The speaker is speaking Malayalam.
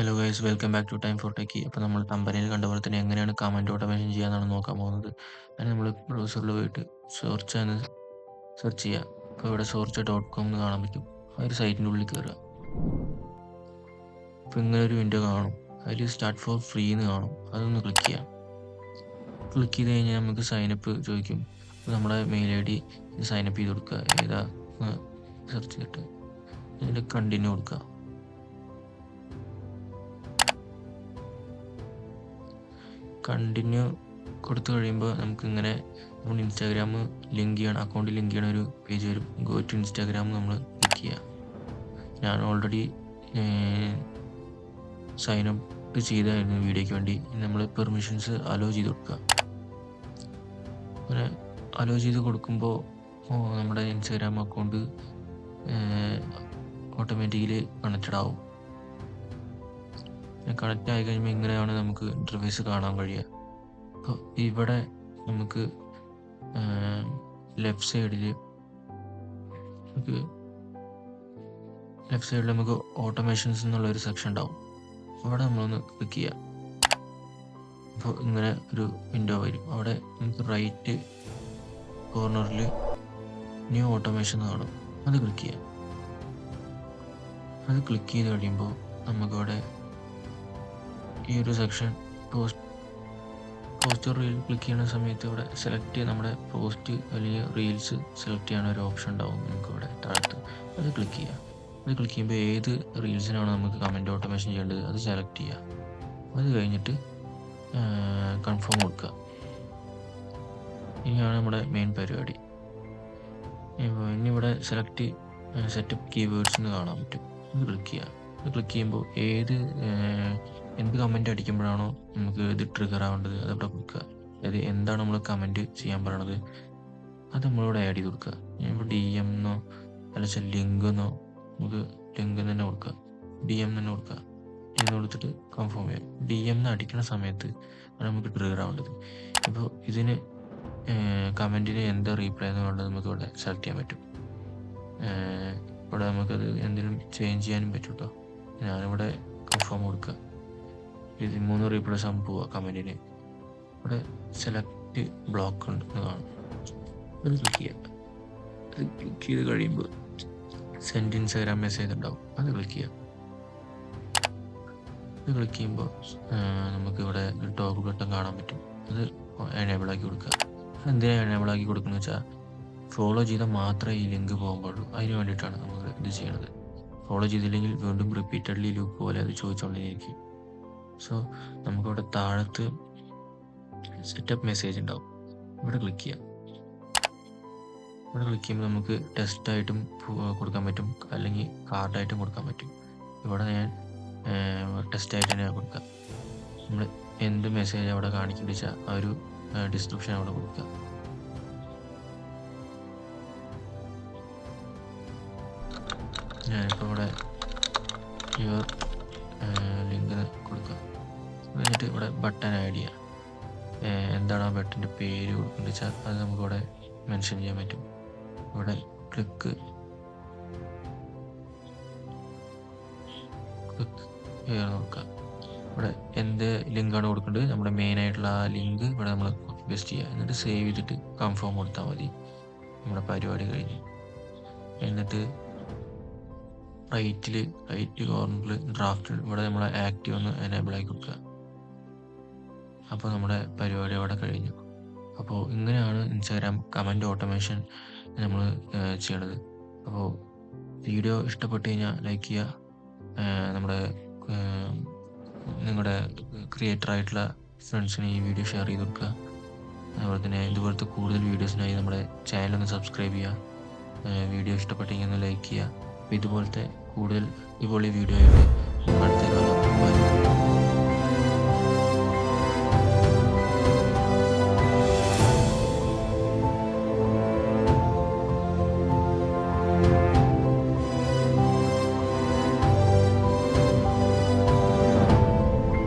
Hello guys welcome back to time for techie അപ്പോൾ നമ്മൾ തമ്പനയിൽ കണ്ട പോലെ തന്നെ എങ്ങനെയാണ് കമന്റ് ഓട്ടോമേഷൻ ചെയ്യാന്നാണ് നോക്കാൻ പോകുന്നത്. അതിന് നമ്മൾ ബ്രൗസറിൽ പോയിട്ട് സെർച്ച് എന്ന് സെർച്ച് ചെയ്യുക അപ്പോൾ ഇവിടെ സെർച്ച് ഡോട്ട് കോം എന്ന് കാണാൻ പറ്റും. ആ ഒരു സൈറ്റിന്റെ ഉള്ളിൽ കയറുക അപ്പോൾ ഇങ്ങനെ ഒരു വിൻഡോ കാണും. അതിൽ സ്റ്റാർട്ട് ഫോർ ഫ്രീ എന്ന് കാണും. അതൊന്ന് ക്ലിക്ക് ചെയ്യാം. ക്ലിക്ക് ചെയ്ത് കഴിഞ്ഞാൽ നമുക്ക് സൈനപ്പ് ചോദിക്കും. അപ്പോൾ നമ്മുടെ മെയിൽ ഐ ഡി സൈനപ്പ് ചെയ്ത് കൊടുക്കുക. ഏതാ സെർച്ച് ചെയ്തിട്ട്. അതിന്റെ കണ്ടിന്യൂ കൊടുക്കുക. കണ്ടിന്യൂ കൊടുത്തു കഴിയുമ്പോൾ നമുക്ക് ഇങ്ങനെ നമ്മൾ ഇൻസ്റ്റാഗ്രാം ലിങ്ക് ചെയ്യണം അക്കൗണ്ട് ലിങ്ക് ചെയ്യണ ഒരു പേജ് വരും. ഗോ ടു ഇൻസ്റ്റാഗ്രാം നമ്മൾ ക്ലിക്ക് ചെയ്യുക. ഞാൻ ഓൾറെഡി സൈൻ അപ്പ് ചെയ്തായിരുന്നു വീഡിയോയ്ക്ക് വേണ്ടി. നമ്മൾ പെർമിഷൻസ് അലോ ചെയ്ത് കൊടുക്കുക. അങ്ങനെ അലോ ചെയ്ത് കൊടുക്കുമ്പോൾ നമ്മുടെ ഇൻസ്റ്റാഗ്രാം അക്കൗണ്ട് ഓട്ടോമാറ്റിക്കലി കണക്റ്റഡ് ആവും. കണക്റ്റ് ആയി കഴിയുമ്പോൾ ഇങ്ങനെയാണ് നമുക്ക് ഇന്റർവ്യൂസ് കാണാൻ കഴിയുക? അപ്പോൾ ഇവിടെ നമുക്ക് ലെഫ്റ്റ് സൈഡിൽ നമുക്ക് ലെഫ്റ്റ് സൈഡിൽ നമുക്ക് ഓട്ടോമേഷൻസ് എന്നുള്ള ഒരു സെക്ഷൻ ഉണ്ടാവും. അവിടെ നമ്മളൊന്ന് ക്ലിക്ക് ചെയ്യാം. അപ്പോൾ ഇങ്ങനെ ഒരു വിൻഡോ വരും. അവിടെ നമുക്ക് റൈറ്റ് കോർണറിൽ ന്യൂ ഓട്ടോമേഷൻ കാണും. അത് ക്ലിക്ക് ചെയ്യാം. അത് ക്ലിക്ക് ചെയ്ത് കഴിയുമ്പോൾ നമുക്കവിടെ ഈ ഒരു section post post reel click ചെയ്യുന്ന സമയത്ത് ഇവിടെ സെലക്ട് നമ്മുടെ പോസ്റ്റ് അല്ലെങ്കിൽ റീൽസ് സെലക്ട് ചെയ്യാൻ ഒരു ഓപ്ഷൻ ഉണ്ടാവും നമുക്ക് ഇവിടെ താഴത്ത്. അത് ക്ലിക്ക് ചെയ്യുക അത് ക്ലിക്ക് ചെയ്യുമ്പോൾ ഏത് റീൽസിനാണ് നമുക്ക് കമന്റ് ഓട്ടോമേഷൻ ചെയ്യേണ്ടത് അത് സെലക്ട് ചെയ്യുക അത് കഴിഞ്ഞിട്ട് കൺഫേം കൊടുക്കുക. ഇനിയാണ് നമ്മുടെ മെയിൻ പരിപാടി. ഇനി ഇവിടെ സെലക്ട് സെറ്റപ്പ് കീവേഡ്സ് എന്ന് കാണാൻ പറ്റും. അത് ക്ലിക്ക് ചെയ്യുക അത് ക്ലിക്ക് ചെയ്യുമ്പോൾ ഏത് എന്ത് കമന്റ് അടിക്കുമ്പോഴാണോ നമുക്ക് ഇത് ട്രിഗർ ആവേണ്ടത്? അതവിടെ കൊടുക്കുക അതായത് എന്താണ് നമ്മൾ കമന്റ് ചെയ്യാൻ പറയണത്? അത് നമ്മളിവിടെ ആഡ് ചെയ്ത് കൊടുക്കുക. ഇപ്പോൾ ഡി എം എന്നോ അല്ലെങ്കിൽ ലിങ്ക് എന്നോ നമുക്ക് ലിങ്ക് തന്നെ കൊടുക്കുക. ഡി എം തന്നെ കൊടുക്കുക. എന്ന് കൊടുത്തിട്ട് കൺഫേം ചെയ്യാം. ഡി എം എന്ന് അടിക്കുന്ന സമയത്ത് ആണ് നമുക്ക് ട്രിഗർ ആവേണ്ടത്. ഇപ്പോൾ ഇതിന് കമന്റിന് എന്താ റീപ്ലൈ എന്ന് എന്നുള്ളത് നമുക്ക് ഇവിടെ സെലക്ട് ചെയ്യാൻ പറ്റും. ഇവിടെ നമുക്കത് എന്തെങ്കിലും ചേഞ്ച് ചെയ്യാനും പറ്റും കേട്ടോ ഞാനിവിടെ കൺഫേം കൊടുക്കുക. മൂന്ന് റീപ്ലേസ് ആകുമ്പോൾ പോവുക കമന്റിന്. ഇവിടെ സെലക്ട് ബ്ലോക്ക് ഉണ്ട് കാണും. അത് ക്ലിക്ക് ചെയ്യുക അത് ക്ലിക്ക് ചെയ്ത് കഴിയുമ്പോൾ സെൻഡ് ഇൻസ്റ്റാഗ്രാം മെസ്സേജ് ഉണ്ടാവും. അത് ക്ലിക്ക് ചെയ്യാം. അത് ക്ലിക്ക് ചെയ്യുമ്പോൾ നമുക്ക് ഇവിടെ ടോപ്പ് ബട്ടൺ കാണാൻ പറ്റും. അത് എനേബിൾ ആക്കി കൊടുക്കുക. എന്തിനാണ് എനേബിൾ ആക്കി കൊടുക്കുന്നത് വെച്ചാൽ ഫോളോ ചെയ്താൽ മാത്രമേ ഈ ലിങ്ക് പോകാൻ പാടുള്ളൂ അതിന് വേണ്ടിയിട്ടാണ് നമ്മൾ ഇത് ചെയ്യണത്. ഫോളോ ചെയ്തില്ലെങ്കിൽ വീണ്ടും റിപ്പീറ്റഡ്ലി ലൂപ്പ് പോലെ അത് ചോദിച്ചുകൊണ്ടേയിരിക്കും സോ നമുക്കിവിടെ താഴത്ത് സെറ്റപ്പ് മെസ്സേജ് ഉണ്ടാവും. ഇവിടെ ക്ലിക്ക് ചെയ്യാം. ഇവിടെ ക്ലിക്ക് ചെയ്യുമ്പോൾ നമുക്ക് ടെസ്റ്റായിട്ടും കൊടുക്കാൻ പറ്റും. അല്ലെങ്കിൽ കാർഡായിട്ടും കൊടുക്കാൻ പറ്റും. ഇവിടെ ഞാൻ ടെസ്റ്റായിട്ട് തന്നെ കൊടുക്കാം. നമ്മൾ എന്ത് മെസ്സേജ് അവിടെ കാണിക്കുന്നത് വെച്ചാൽ ആ ഒരു ഡിസ്ക്രിപ്ഷൻ അവിടെ കൊടുക്കുക ഞാനിപ്പോൾ ഇവിടെ യുവർ ലിങ്ക് കൊടുക്കുക. എന്നിട്ട് ഇവിടെ ബട്ടൺ ചെയ്യുക. എന്താണ് ആ ബട്ടന്റെ പേര് കൊടുക്കുന്നത് വെച്ചാൽ അത് നമുക്കിവിടെ മെൻഷൻ ചെയ്യാൻ പറ്റും. ഇവിടെ ക്ലിക്ക് ക്ലിക്ക് നോക്കുക. ഇവിടെ എന്ത് ലിങ്കാണ് കൊടുക്കേണ്ടത്? നമ്മുടെ മെയിൻ ആയിട്ടുള്ള ആ ലിങ്ക് ഇവിടെ നമ്മൾ പേസ്റ്റ് ചെയ്യുക. എന്നിട്ട് സേവ് ചെയ്തിട്ട് കൺഫേം കൊടുത്താൽ മതി. നമ്മുടെ പരിപാടി കഴിഞ്ഞ്. എന്നിട്ട് റൈറ്റിൽ റൈറ്റ് കോർണറിൽ ഡ്രാഫ്റ്റ് ഇവിടെ നമ്മൾ ആക്റ്റീവ് ഒന്ന് എനേബിൾ ആക്കി കൊടുക്കുക. അപ്പോൾ നമ്മുടെ പരിപാടി അവിടെ കഴിഞ്ഞു. അപ്പോൾ ഇങ്ങനെയാണ് ഇൻസ്റ്റാഗ്രാം കമന്റ് ഓട്ടോമേഷൻ നമ്മൾ ചെയ്യണത്. അപ്പോൾ വീഡിയോ ഇഷ്ടപ്പെട്ട് കഴിഞ്ഞാൽ ലൈക്ക് ചെയ്യുക. നമ്മുടെ നിങ്ങളുടെ ക്രിയേറ്റർ ആയിട്ടുള്ള ഫ്രണ്ട്സിന് ഈ വീഡിയോ ഷെയർ ചെയ്ത് കൊടുക്കുക. അതുപോലെ തന്നെ ഇതുപോലത്തെ കൂടുതൽ വീഡിയോസിനായി നമ്മുടെ ചാനൽ ഒന്ന് സബ്സ്ക്രൈബ് ചെയ്യുക. വീഡിയോ ഇഷ്ടപ്പെട്ടെങ്കിൽ ഒന്ന് ലൈക്ക് ചെയ്യുക. അപ്പോൾ ഇതുപോലത്തെ കൂടുതൽ ഇപ്പോൾ ഈ വീഡിയോ ആയിട്ട് അടുത്ത കാണാം